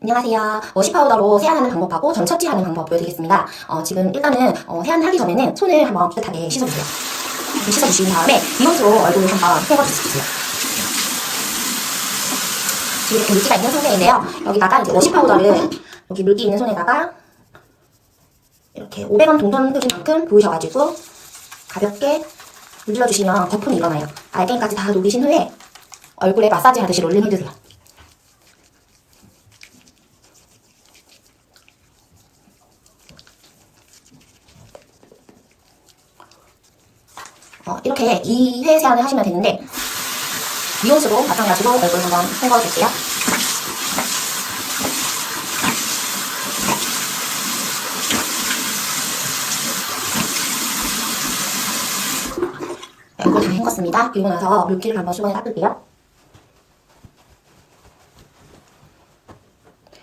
안녕하세요. 워시 파우더로 세안하는 방법하고 전 처치하는 방법 보여드리겠습니다. 어, 지금 일단은 어, 세안하기 전에는 손을 한번 깨끗하게 씻어주세요. 이렇게 씻어주신 다음에 미온수로 얼굴을 한번 헹궈주세요. 지금 이렇게 물기가 있는 상태인데요. 여기다가 이제 워시 파우더를 여기 물기 있는 손에다가 이렇게 500원 동전 크기만큼 부으셔가지고 가볍게 문질러주시면 거품이 일어나요. 알갱이까지 다 녹이신 후에 얼굴에 마사지 하듯이 롤링 해주세요. 어, 이렇게 2회 세안을 하시면 되는데 미온수로 마찬가지로 얼굴 한번 헹궈줄게요. 네, 얼굴 다 헹궜습니다. 그리고 나서 물기를 한번 수건에 닦을게요.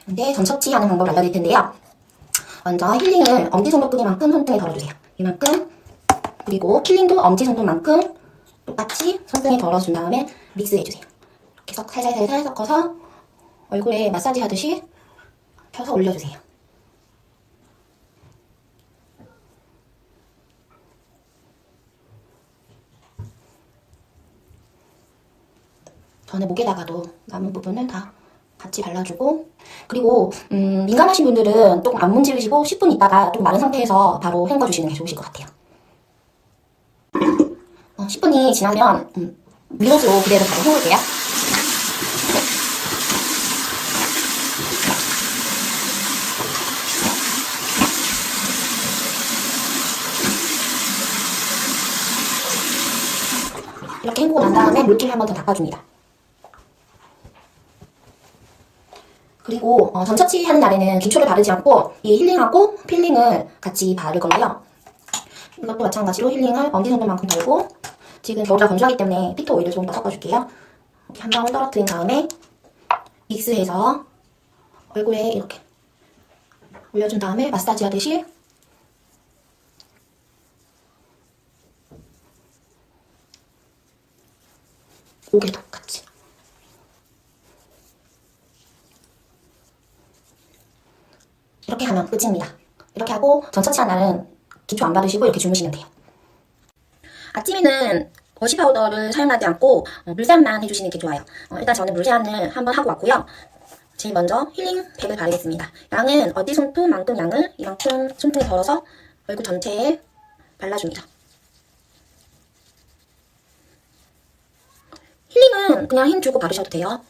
근데 전처치 하는 방법을 알려드릴 텐데요. 먼저 힐링을 엄지손톱 크기만큼 손등에 덜어주세요. 이만큼 그리고 킬링도 엄지손톱만큼 똑같이 손등에 덜어준 다음에 믹스해주세요. 이렇게 섞- 살살살살 섞어서 얼굴에 마사지 하듯이 펴서 올려주세요. 전에 목에다가도 남은 부분을 다 같이 발라주고 그리고 음, 민감하신 분들은 조금 안 문지르시고 10분 있다가 좀 마른 상태에서 바로 헹궈주시는 게 좋으실 것 같아요. 어, 10분이 지나면 음, 미로으로 그대로 바로 헹굴게요. 이렇게 헹구고 난 다음에 물기를 한 번 더 닦아줍니다. 그리고 어, 전처치 하는 날에는 기초를 바르지 않고 이 힐링하고 필링을 같이 바를 건데요. 이것도 마찬가지로 힐링을 엄지손톱만큼 달고 지금 겨울이라 건조하기 때문에 피터 오일을 조금 더 섞어줄게요. 이렇게 한 방울 떨어뜨린 다음에 믹스해서 얼굴에 이렇게 올려준 다음에 마사지 하듯이 목에도 같이 이렇게 하면 끝입니다. 이렇게 하고 전처치한 날은 기초 안 바르시고 이렇게 주무시면 돼요. 아침에는 워시 파우더를 사용하지 않고 어, 물세안만 해주시는 게 좋아요. 어, 일단 저는 물세안을 한번 하고 왔고요. 제일 먼저 힐링 팩을 바르겠습니다. 양은 어디 손톱만큼 양을 이만큼 손등에 덜어서 얼굴 전체에 발라줍니다. 힐링은 그냥 힘 주고 바르셔도 돼요.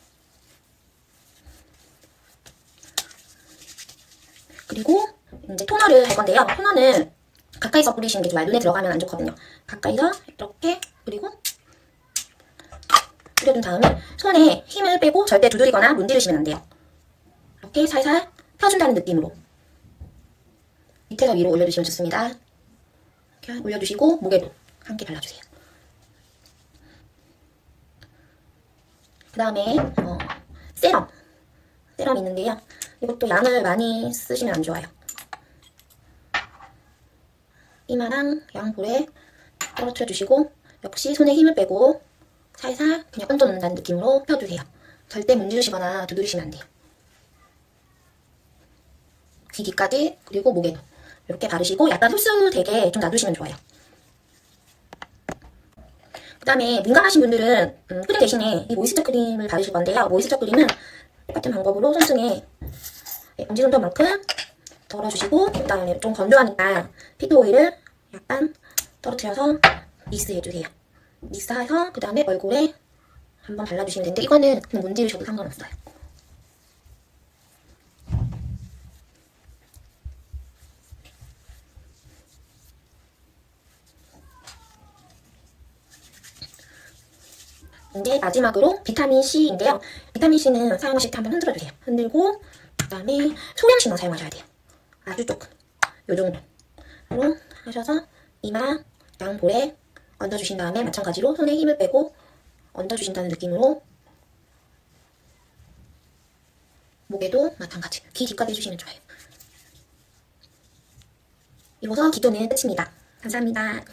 그리고 이제 토너를 할 건데요. 토너는 가까이서 뿌리시는 게 좋아요. 눈에 들어가면 안 좋거든요. 가까이서 이렇게 그리고 뿌려준 다음에 손에 힘을 빼고 절대 두드리거나 문지르시면 안 돼요. 이렇게 살살 펴준다는 느낌으로 밑에서 위로 올려주시면 좋습니다. 이렇게 올려주시고 목에도 함께 발라주세요. 그 다음에 어, 세럼 세럼 있는데요. 이것도 양을 많이 쓰시면 안 좋아요. 이마랑 양볼에 떨어뜨려 주시고 역시 손에 힘을 빼고 살살 그냥 얹어 놓는다는 느낌으로 펴주세요. 절대 문지르시거나 두드리시면 안 돼요. 귀 뒤까지 그리고 목에도 이렇게 바르시고 약간 흡수되게 좀 놔두시면 좋아요. 그 다음에 민감하신 분들은 음, 크림 대신에 이 모이스처 크림을 바르실 건데요. 모이스처 크림은 똑같은 방법으로 손등에 네, 엄지손톱만큼 덜어주시고 그 다음에 좀 건조하니까 피터 오일을 약간 떨어뜨려서 믹스 해주세요. 믹스해서 그 다음에 얼굴에 한번 발라주시면 되는데 이거는 그냥 문지르셔도 상관없어요. 이제 마지막으로 비타민 C인데요. 비타민 C는 사용하실 때 한번 흔들어 주세요. 흔들고 그 다음에 소량씩만 사용하셔야 돼요. 아주 조금. 요 정도로 하셔서 이마 양볼에 얹어주신 다음에 마찬가지로 손에 힘을 빼고 얹어주신다는 느낌으로 목에도 마찬가지 귀 뒤까지 해주시면 좋아요. 이로써 기도는 끝입니다. 감사합니다.